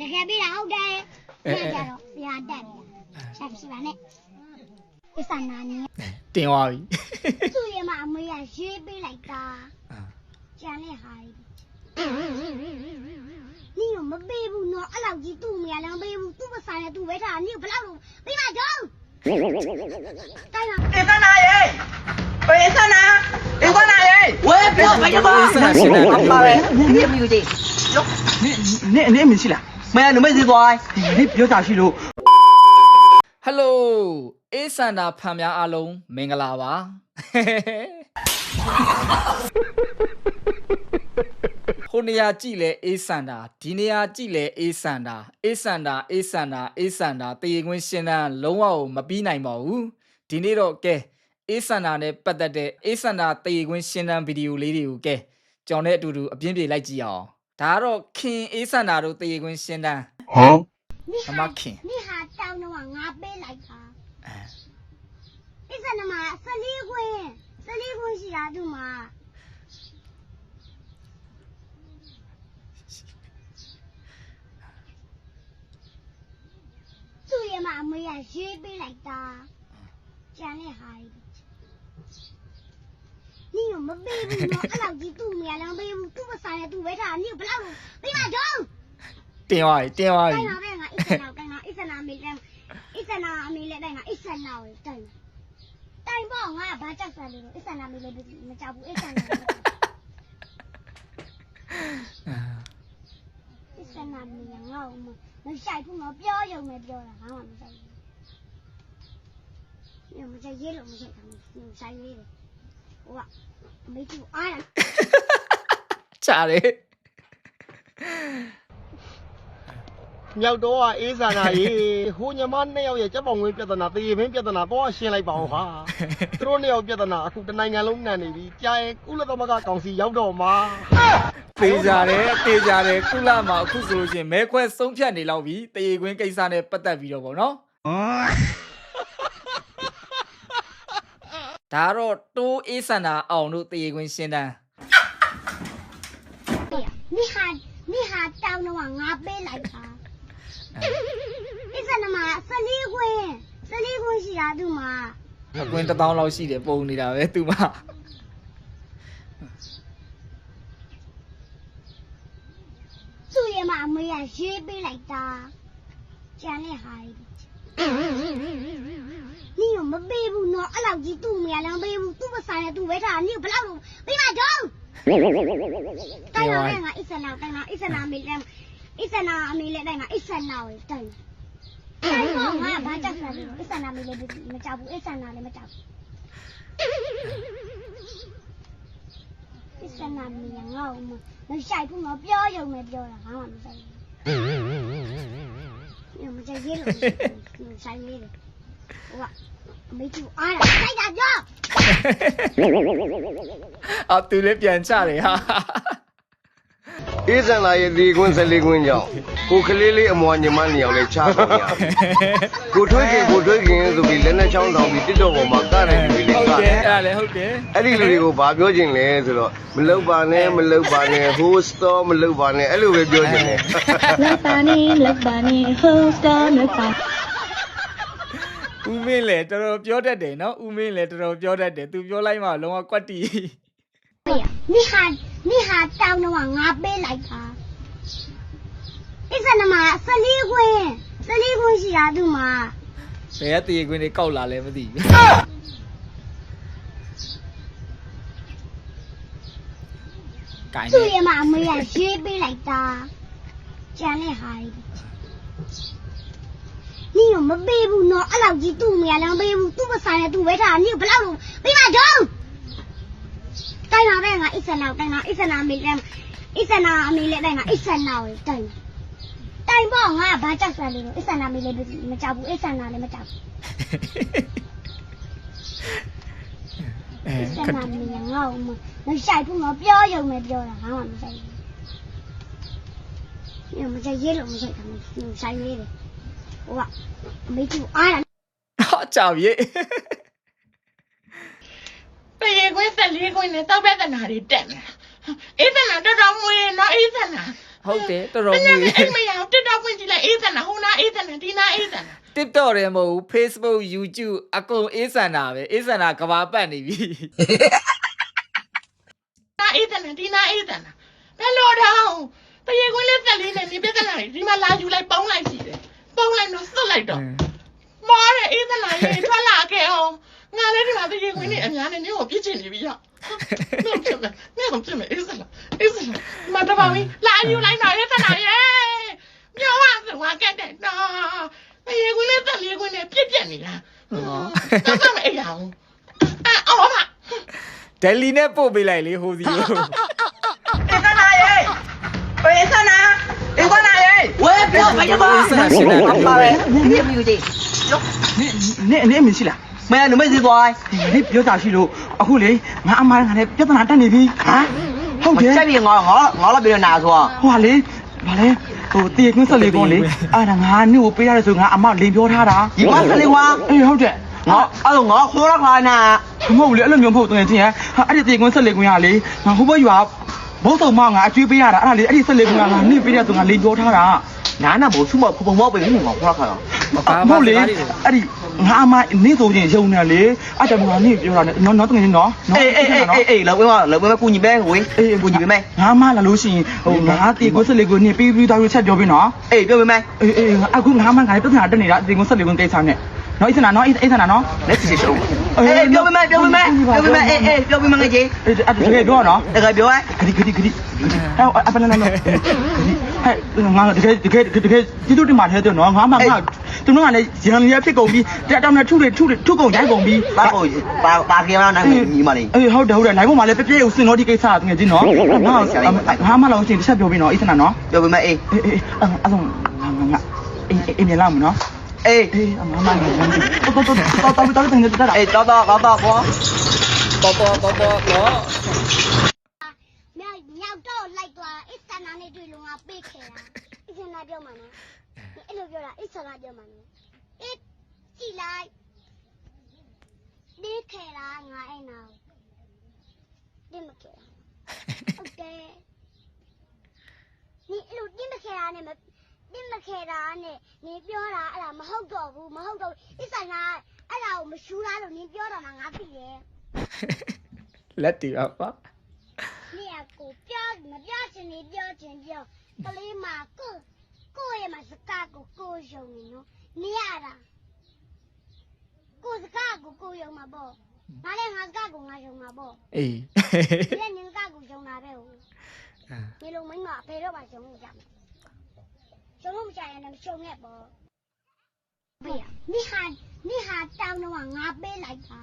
တကယ်ပြီးတာဟုတ်တယ်ညကြတော့ဆရာတက်တယ်ဆက်ရှိပါနဲ့အစနာနေတင်သွားပြီသူ့ရဲ့မအမေကရေးပေးလိုက်တာကျန်တဲ့ဟာကြီးနင်ကမပေးဘူးနော်အဲ့လောက်ကြီးသူ့အမေကလည်းမပေးဘူးသူ့ပဆိုင်နဲ့သူ့ပဲထားနင်ကဘယ်လောက်လို့ပေးပါတော့တိုင်းပါဒေသနာရေဒေသနာဒေသနာရေဝဲပြောမရပါဆန္ဒရှင်တယ်ပါပဲနင်းမျိုးကြီးရော နင်းနင်းမရှိလားမင်းနမစီသွားနင်းပြောတာရှိလို့ဟယ်လိုအေးစန္ဒာဖန်များအားလုံးမင်္ဂလာပါဟိုနေရာကြည့်လဲအေးစန္ဒာဒီနေရာကြည့်လဲအေးစန္ဒာအေးစန္ဒာအေးစန္ဒာအေးစန္ဒာတရေခွင်းရှင်းတန်းလုံးဝမပြီးနိုင်ပါဘူးဒီနေ့တော့ကဲအေးစန္ဒာနဲ့ပတ်သက်တဲ့အေးစန္ဒာတရေခွင်းရှင်းတန်းဗီဒီယိုလေးတွေကိုကဲကြောင်နဲ့အတူတူအပြင်းပြေလိုက်ကြည့်အောင် ဒါကတော့ခင်အေးစန္ဒာတို့တရေခွင်းရှင်းတန်းနင်အမဟာခင်နင်ဟာတောင်းတော့ငါပေးလိုက်တာအဲအစနမဆလီခွင်းဆလီခွင်းရှိတာသူ့မှာသူ့ရဲ့မအမေကရေးပေးလိုက်တာကျ န်တဲ့ဟာကြီးနင်ကမပေးဘူးနော်အဲ့လောက်ကြီးသူ့အမေကလည်းမပေးဘူးသူ့ပဆိုင်နဲ့သူ့ပဲထားနင်ကဘယ်လောက်လို့ပေးပါတော့တင်သွားပြီတင်သွားပြီတိုင်းပါပဲငါအစ်စနာတိုင်းပါအစ်စနာအမေလည်းအစ်စနာအမေလည်းတိုင်းပါအစ်စနာကိုတိုင်းတိုင်းပေါ့ငါဘာကြောက်စရာလဲအစ်စနာအမေလည်းမကြောက်ဘူးအစ်စနာအစ်စနာအမေငါ့ကိုမဆိုင်ဘူးငါပြောရုံနဲ့ပြောတာငါမှမဆိုင်ဘူးညမဆိုင်ရေးလို့မဆိုင်ဘူးဆိုင်ရေးတယ် ဟိုကအမေကအားရချတယ်မြောက်တော့ကအေးဆန္ဒရေဟိုညမနှစ်ယောက်ရဲ့ကြက်ပေါင်ဝင်းပြဿနာတေရင်ဘင်းပြဿနာတော့ရှင်းလိုက်ပါအောင်ဟာသူတို့နှစ်ယောက်ပြဿနာအခုတနိုင်ငံလုံးနံနေပြီကြာရင်ကုလသမဂ္ဂကောင်စီရောက်တော့မှာသေကြတယ်သေကြတယ်ကုလမှာအခုဆိုလို့ရှိရင်မဲခွဲဆုံးဖြတ်နေလောက်ပြီတရေခွင်းကိစ္စနဲ့ပတ်သက်ပြီးတော့ဗောနော် ဒါတော့တိုးအေးစန္ဒာအောင်တို့တရေခွင်းရှင်းတန်း 你还你还တောင်းတော့ငါပေးလိုက်တာအစ်စနမဆလီခွင်းဆလီခွင်းရှိတာသူ့မှာ အကွင်းတစ်သောင်းလောက်ရှိတယ်ပုံနေတာပဲသူမ သူ့ရဲ့မအမေကရေးပေးလိုက်တာကျန်တဲ့ဟာ ကြီးနင်ကမပေးဘူးနော်အဲ့လောက်ကြီးသူ့အမေကလည်းမပေးဘူးသူ့ပဆိုင်နဲ့သူ့ပဲထားနင်ကဘယ်လောက်လို့ပေးပါတော့တိုင်းပါပဲငါအစ်စနာတိုင်းပါအစ်စနာအမေလည်းအစ်စနာအမေလည်းတိုင်းပါအစ်စနာကိုတိုင်းတိုင်းပေါ့ငါဘာကြောက်စရာလဲအစ်စနာအမေလည်းမကြောက်ဘူးအစ်စနာလည်းမကြောက်ဘူးအစ်စနာမီငါ့ကိုမဆိုင်ဘူးငါပြောရုံနဲ့ပြောတာငါမှမဆိုင်ဘူးည မကြရေးလို့ဆိုင်ရေးတယ်ဟိုကအမေကြီးအားရဆိုင်တာကြောအော်သူလည်းပြန်ချတယ်ဟာ အေးစံလာရဲ့ဒီကွန်း14ကွန်းကြောင့်ကိုကလေးလေးအမွာညီမနှစ်ယောက်လေးချားကုန်ရကိုထွေးခင်ကိုထွေးခင်ဆိုပြီးလက်နဲ့ချောင်းတောင်ပြီးတစ်တော့ပေါ်မှာကတဲ့လူလေးဟုတ်ကတယ်အဲ့ဒါလည်းဟုတ်တယ်အဲ့ဒီလူတွေကိုဘာပြောချင်လဲဆိုတော့မလုတ်ပါနဲ့မလုတ်ပါနဲ့ဟိုးစတော့မလုတ်ပါနဲ့အဲ့လိုပဲပြောချင်တယ် Look bunny, look bunny, who's gonna look bunny? ဦးမင်းလည်းတော်တော်ပြောတတ်တယ်နော်ဦးမင်းလည်းတော်တော်ပြောတတ်တယ်သူပြောလိုက်မှလုံးဝကွက်တီ你 နင့်ဟာတောင်းတော့ငါပေးလိုက်တာအစ္စနမဆလီခွင်းဆလီခွင်းရှိတာသူ့မှာဘယ်ကတရေခွင်းတွေကောက်လာလဲမသိဘူးကိုင်းသူ့ရဲ့မအမေကရေးပေးလိုက်တာကြံတဲ့ဟာကြီးနင့်ကမပေးဘူးနော်အဲ့လောက်ကြီးသူ့အမေကလည်းမပေးဘူးသူ့ပစာနဲ့သူ့ဝဲထားနင့်ကဘယ်လောက်လို့မိမတော့ တိုင်းပါပဲငါအစ်စနာတိုင်းပါအစ်စနာအမေလည်းအစ်စနာအမေလည်းတိုင်းပါအစ်စနာကိုတိုင်းတိုင်းပေါ့ငါဘာကြောက်စရာလဲအစ်စနာအမေလည်းမကြောက်ဘူးအစ်စနာလည်းမကြောက်ဘူးအဲအစ်စခက်နာအမေငါ့ကိုမဆိုင်ဘူးငါပြောရုံနဲ့ပြောတာငါမှမဆိုင်ဘူးညမကြရေးလို့မဆိုင်ဘူးဆိုင်ရေးတယ်ဟိုကအမေကြီးအားရဟာကြောက်ရေ တရေခွင်းဆက်လေးခွင်းနဲ့တောက်ပြဿနာတွေတက်နေတာအေးသနာတော်တော်မွေးနော်အေးသနာဟုတ်တယ်တော်တော်တမူနေ့ရေအိမ်မရအောင်တက်အေးစနာဟိုနာအေးစနာဒီနာအေးစနာ TikTok တွေမဟုတ်ဘူး Facebook YouTube အကုန်အေးဆန်တာပဲအေးဆန်တာကဘာပတ်နေပြီနာအေးစနာဒီနာအေးစနာဘယ်လိုတော့တရေခွင်းလေးသက်လေးနဲ့ဒီပြဿနာတွေဒီမှာလာယူလိုက်ပေါင်းလိုက်စီတယ်ပေါင်းလိုက်တော့စွတ်လိုက်တော့မောတဲ့အေးစနာရေထွက်လာခဲ့အောင် ငါလည်းဒီမှာတရေခွင်းလေးအများနဲ့နင်းကိုပြစ်ချင်နေပြီရောက်နင်းပြမယ်နင်းပြမယ်အေးစနာအေးစနာမတော်ပါဘူးလာယူလိုက်တော့အေးစနာရေမြောင်းဝဆိုဝါကက်တဲ့တော့တရေခွင်းလေးသက်လေးခွင်းနဲ့ပြစ်ပြက်နေတာတော့မအေးရအောင်အော်ပါဒယ်လီနဲ့ပို့ပေးလိုက်လေဟိုစီကိုအေးစနာရေအေးစနာအေးစနာရေဝဲပြောမရပါအေးဆန်တာရှင်းတာပါပဲနေမြူကြီးလောနေနေနေမရှိလား မင်းကလူမိတ်စီသွားဟေးပြောတာရှိလို့အခုလေငါအမားငါလည်းပြဿနာတက်နေပြီဟမ်ဟုတ်တယ်ချက်ပြီးငါငါငါလည်းပြောနာဆိုတော့ဟိုလေဘာလဲဟိုတေကွင်းဆက်လေးကွန်းလေအဲ့ဒါငါနှုတ်ကိုပေးရတယ်ဆိုငါအမလိန်ပြောထားတာဒီကွာဆက်လေးကွာအေးဟုတ်တယ်ငါအဲ့တော့ငါခေါ်ရခါနာမဟုတ်လေအဲ့လိုမျိုးမဟုတ်တကယ်ချင်းရအဲ့ဒီတေကွင်းဆက်လေးကွန်းကလေငါဟိုဘက်ယူကဘုတ်ဆုံးမငါအကျွေးပေးရတာအဲ့ဒါလေအဲ့ဒီဆက်လေးကွန်းကငါနှုတ်ပေးရဆိုငါလိန်ပြောထားတာနာနာဘုတ်ဆုံးမဖုံမောက်ပေးနေငါခေါ်ရခါတော့ဘာမှမဟုတ်လေအဲ့ဒီ ငါအမနင့်ဆိုချင်းယုံနေလေအဲ့ဒါငါနင့်ပြောတာနော်နော်တကယ်ချင်းနော်အေးအေးအေးအေးအေးလောက်ဝဲလောက်ဝဲကူညီပဲဝေးကူညီပေးမယ်ငါမလာလို့ရှိရင်ဟိုငါတေကွန်းဆက်လေးကွန်းနင့်ပေးပြီးသားလို့ချက်ပြောပြီးနော်အေးပြောပေးမယ်အေးအေးအခုငါမှငါလည်းပြဿနာတက်နေတာတေကွန်းဆက်လေးကွန်းကိစ္စနဲ့ နော်ဣသနာနော်ဣသနာနော်လက်စီရှုံးအေးပြောပေးမယ်ပြောပေးမယ်ပြောပေးမယ်အေးအေးပြောပေးမယ်ငါကြီးအဲ့ဒါတကယ်ပြောနော်တကယ်ပြောရဲခရီးခရီးခရီးအဲ့အပလန်နော်ခရီးဟဲ့ငါတကယ်တကယ်တကယ်ဒီတို့ဒီမှာထဲတော့နော်ငါမှငါသူတို့ကလည်းရန်ရဖြစ်ကုန်ပြီးတက်တောင်းနဲ့ထုတွေထုတွေထုကုန်ရိုက်ကုန်ပြီးပါကိုပါပါကေမနာညီမလေးအေးဟုတ်တယ်ဟုတ်တယ်နိုင်ပေါ်မှာလည်းပြပြကိုစင်တော့ဒီကိစ္စတကယ်ကြီးနော်ငါငါမှလောက်ချင်းတစ်ချက်ပြောပြီးနော်ဣသနာနော်ပြောပေးမယ်အေးအေးအေးအဲ့ဆိုငါငါအေးအေးမြင်လာမနော် အေးအေးအမမလည်းတော့တော့တော့တော့တော့တော့တင်တက်တာအေးတော့တော့တော့ကွာပေါ်ပေါ်ပေါ်ပေါ်ပေါ်မြောက်မြောက်တော့လိုက်သွားအစ်စနာနဲ့တွေ့လို့ငါပေးခဲ့တာအစ်စနာပြောမှာနော်အဲ့လိုပြောတာအစ်စနာပြောမှာနော်အစ်ကြည့်လိုက်ပေးခဲ့တာငါအဲ့နာတင်မခဲ့ဟုတ်တယ်你အဲ့လိုတင်မခဲ့တာနဲ့ ပြစ်မခဲတာနဲ့နင်ပြောတာအဲ့ဒါမဟုတ်တော့ဘူးမဟုတ်တော့အစ်ဆိုင်ကအဲ့ဒါကိုမရှူလားလို့နင်ပြောတော့မှငါသိတယ်လက်တီပါပါနေကကိုပြောမပြောချင်နေပြောချင်ပြောကလေးမကိုကိုရဲ့မစကားကိုကိုယုံနေနော်နေရတာကိုစကားကိုကိုယုံမှာပေါ့ဘာလဲငါစကားကိုငါယုံမှာပေါ့အေးလက်နင်စကားကိုယုံတာပဲဟုတ်အဲဒီလိုမင်းကဘယ်တော့မှယုံလို့ရမှာ လည်းရှုံခဲ့ပေါ့ဘေးနိဟာနိဟာတောင်းတော့ငါပေးလိုက်တာ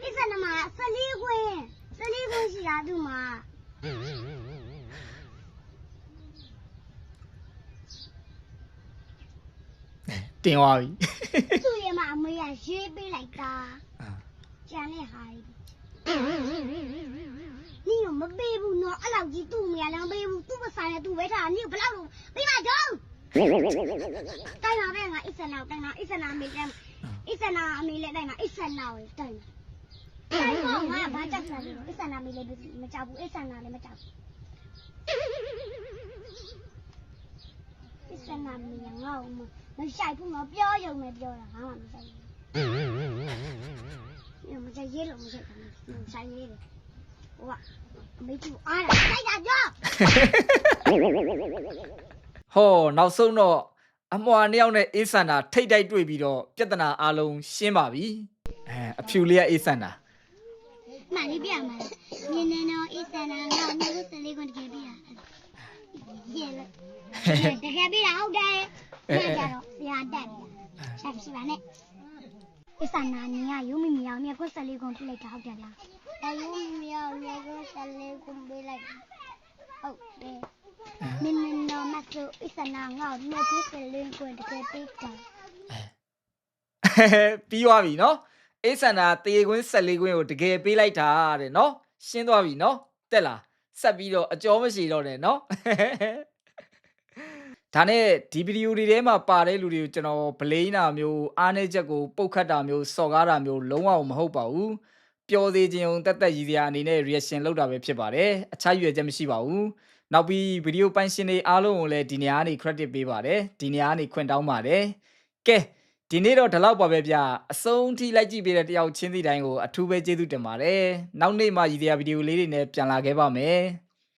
ဣစ္ဆနမဆလီခွင်းဆလီခွင်းရှိတာသူမှာတင်သွားပြီသူ့ရဲ့မအမေကရေးပေးလိုက်တာကြံတဲ့ဟာကြီး နီးမပေးဘူးနော်အဲ့လောက်ကြီးသူ့အမေကလည်းမပေးဘူးသူ့ပဆိုင်နဲ့သူ့ဝဲထားနီးဘယ်လောက်လို့ပေးပါတော့တိုင်းပါပဲငါအစ်စနာတိုင်းပါအစ်စနာအမေလည်းအစ်စနာအမေလည်းတိုင်းပါအစ်စနာကိုတိုင်းတိုင်းပါငါဘာကြောက်လဲအစ်စနာအမေလည်းမကြောက်ဘူးအစ်စနာလည်းမကြောက်ဘူးအစ်စနာအမေငါ့ကိုမဆိုင်ဘူးနော်ပြောရုံနဲ့ပြောတာငါမှမဆိုင်ဘူးညမကြရေးလို့မဆိုင်ဘူးဆိုင်ရေးတယ် ဟိုကအမေကအားရဆိုင်တာကြောဟောနောက်ဆုံးတော့အမွာနှစ်ယောက်နဲ့အေးဆန်တာထိတ်တိုက်တွေ့ပြီးတော့ပြဿနာအလုံးရှင်းပါပြီအဲအဖြူလေးကအေးဆန်တာမှန်လေးပြမှာနင်းနေတော့အစ်စနာငါ့ကိုစလေးကွန်တကယ်ပြရရေးလို့တကယ်ပြတာဟုတ်တယ်ညကြတော့ဆရာတက်တယ်ဆက်ရှိပါနဲ့အစ်စနာနီကယူမီမီအောင်မြက်ခွစလေးကွန်ပြလိုက်တာဟုတ်တယ်လား အယူမီမီအောင်မြက်ခွစလေးကွန်ပြလိုက်ဟုတ်တယ်နင်းနေတော့မဆိုအစ်စနာငါ့ကိုမြက်ခွစလေးကွန်တကယ်ပြတာပြီးသွားပြီနော်အေးဆန်တာတေခွင်းဆက်လေးခွင်းကိုတကယ်ပေးလိုက်တာတဲ့နော်ရှင်းသွားပြီနော်တက်လားဆက်ပြီးတော့အကျော်မရှိတော့နဲ့နော်ဒါနဲ့ဒီဗီဒီယိုတွေထဲမှာပါတဲ့လူတွေကိုကျွန်တော်ဗလိန်းတာမျိုးအားနေချက်ကိုပုတ်ခတ်တာမျိုးစော်ကားတာမျိုးလုံးဝမဟုတ်ပါဘူး ပျော်သေးခြင်းုံတက်တက်ရည်စရာအနေနဲ့ reaction လုပ်တာပဲဖြစ်ပါတယ်အခြားရွယ်ချက်မရှိပါဘူးနောက်ပြီးဗီဒီယိုပိုင်ရှင်တွေအားလုံးကိုလည်းဒီနေရာကနေ credit ပေးပါတယ်ဒီနေရာကနေခွင့်တောင်းပါတယ်ကဲဒီနေ့တော့ဒီလောက်ပါပဲဗျအဆုံးထိလိုက်ကြည့်ပေးတဲ့တယောက်ချင်းစီတိုင်းကိုအထူးပဲကျေးဇူးတင်ပါတယ်နောက်နေ့မှရည်ရွယ်ဗီဒီယိုလေးတွေနဲ့ပြန်လာခဲ့ပါမယ်